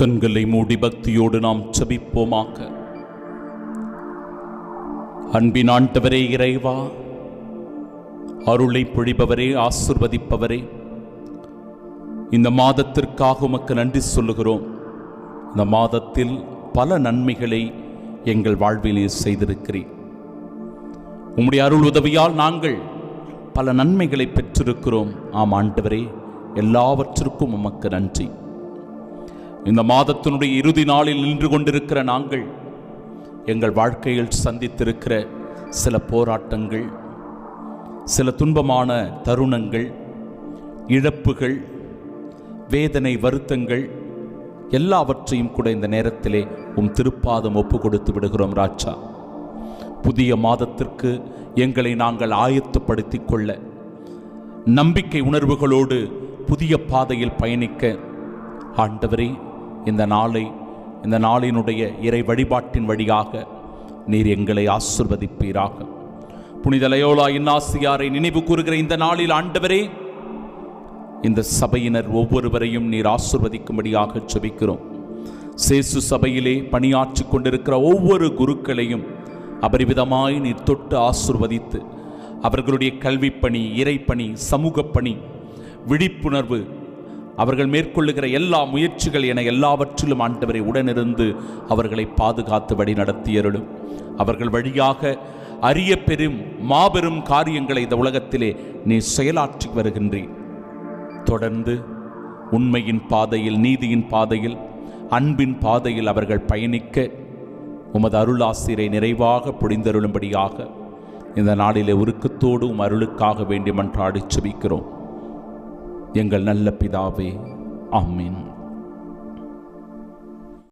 கண்களை மூடி பக்தியோடு நாம் செபிப்போமாக அன்பின் ஆண்டவரே இறைவா அருளை பொழிபவரே ஆசிர்வதிப்பவரே இந்த மாதத்திற்காக உமக்கு நன்றி சொல்லுகிறோம். இந்த மாதத்தில் பல நன்மைகளை எங்கள் வாழ்விலே செய்திருக்கிறேன் உம்முடைய அருள் உதவியால் நாங்கள் பல நன்மைகளை பெற்றிருக்கிறோம். ஆம் ஆண்டவரே எல்லாவற்றிற்கும் உமக்கு நன்றி. இந்த மாதத்தினுடைய இறுதி நாளில் நின்று கொண்டிருக்கிற நாங்கள் எங்கள் வாழ்க்கையில் சந்தித்திருக்கிற சில போராட்டங்கள் சில துன்பமான தருணங்கள் இழப்புகள் வேதனை வருத்தங்கள் எல்லாவற்றையும் கூட இந்த நேரத்திலே உம் திருப்பாதம் ஒப்பு கொடுத்து விடுகிறோம் ராஜா. புதிய மாதத்திற்கு எங்களை நாங்கள் ஆயத்தப்படுத்திக் கொள்ள நம்பிக்கை உணர்வுகளோடு புதிய பாதையில் பயணிக்க ஆண்டவரே இந்த நாளை இந்த நாளினுடைய இறை வழிபாட்டின் வழியாக நீர் எங்களை ஆசிர்வதிப்பீராக. புனித லயோலா இன்னாசியாரை நினைவு கூறுகிற இந்த நாளில் ஆண்டவரே இந்த சபையினர் ஒவ்வொருவரையும் நீர் ஆசிர்வதிக்கும்படியாக ஜெபிக்கிறோம் சேசு சபையிலே பணியாற்றி கொண்டிருக்கிற ஒவ்வொரு குருக்களையும் அபரிவிதமாய் நீர் தொட்டு ஆசிர்வதித்து அவர்களுடைய கல்விப்பணி இறைப்பணி சமூகப்பணி விழிப்புணர்வு அவர்கள் மேற்கொள்ளுகிற எல்லா முயற்சிகள் என எல்லாவற்றிலும் ஆண்டவரை உடனிருந்து அவர்களை பாதுகாத்து வழி நடத்தியருளும் அவர்கள் வழியாக அரிய பெரும் மாபெரும் காரியங்களை இந்த உலகத்திலே நீ செயலாற்றி வருகின்றீர். தொடர்ந்து உண்மையின் பாதையில் நீதியின் பாதையில் அன்பின் பாதையில் அவர்கள் பயணிக்க உமது அருளாசிரை நிறைவாக பொழிந்தருளும்படியாக இந்த நாளிலே உருக்கத்தோடு உம் அருளுக்காக வேண்டி மன்றாடி செபிக்கிறோம். எங்கள் நல்ல பிதாவே. ஆமீன்.